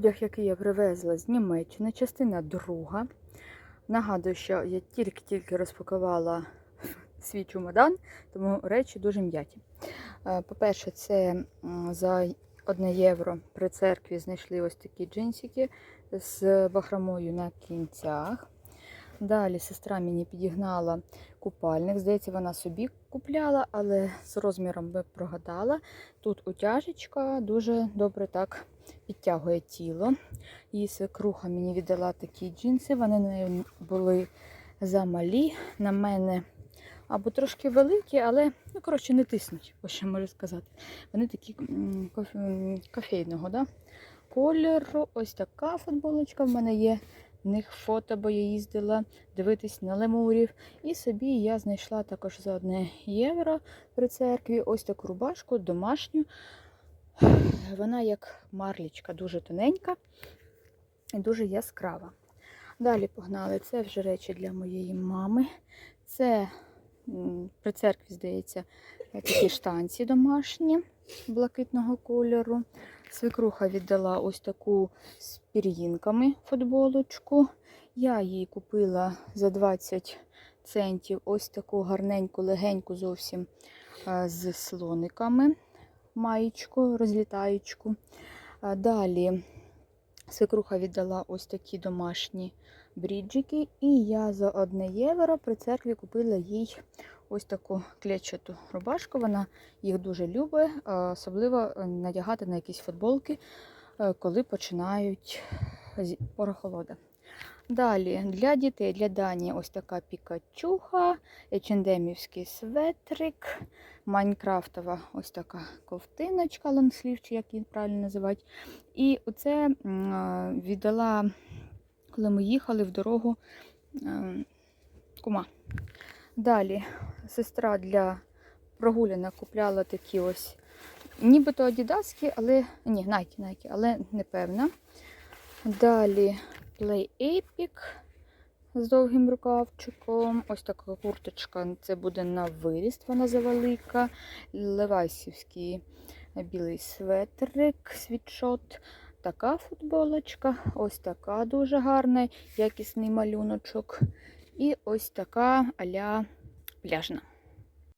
одяг, який я привезла з Німеччини, частина друга. Нагадую, що я тільки-тільки розпакувала свій чемодан, тому речі дуже м'яті. Е, По-перше, це за 1 євро при церкві знайшли ось такі джинсики з бахромою на кінцях. Далі сестра мені підігнала купальник. Здається, вона собі купляла, але з розміром би прогадала. Тут утяжечка дуже добре так підтягує тіло. Її свекруха мені віддала такі джинси. Вони не були замалі. На мене або трошки великі, але ну, коротше, не тиснуть, що можу сказати. Вони такі кофейного да? кольору. Ось така футболочка в мене є. В них фото, бо я їздила дивитись на лемурів. І собі я знайшла також за 1 євро при церкві ось таку рубашку домашню. Вона як марлічка, дуже тоненька і дуже яскрава. Далі погнали. Це вже речі для моєї мами. Це при церкві, здається, такі штанці домашні блакитного кольору. Свекруха віддала ось таку з пір'їнками футболочку. Я їй купила за 20 центів ось таку гарненьку, легеньку зовсім е, з слониками маєчку, розлітаючку. А Далі свекруха віддала ось такі домашні бріджики, і я за 1 євро при церкві купила їй ось таку клетчату рубашку. Вона їх дуже любить, особливо е, надягати на якісь футболки, е, коли починають порохолода. Далі для дітей, для Дані ось така пікачуха, ечендемівський светрик, майнкрафтова ось така ковтиночка, лонгслів, чи як її правильно називати. І оце віддала, коли ми їхали в дорогу ем, кума. Далі сестра для прогулянок купляла такі ось, нібито адідаски, але ні, Nike, Nike, але не певна. Далі Play Epic з довгим рукавчиком. Ось така курточка, це буде на виріст, вона завелика. Левайсівський білий светрик, світшот. Така футболочка, ось така дуже гарна, якісний малюночок. І ось така аля пляжна.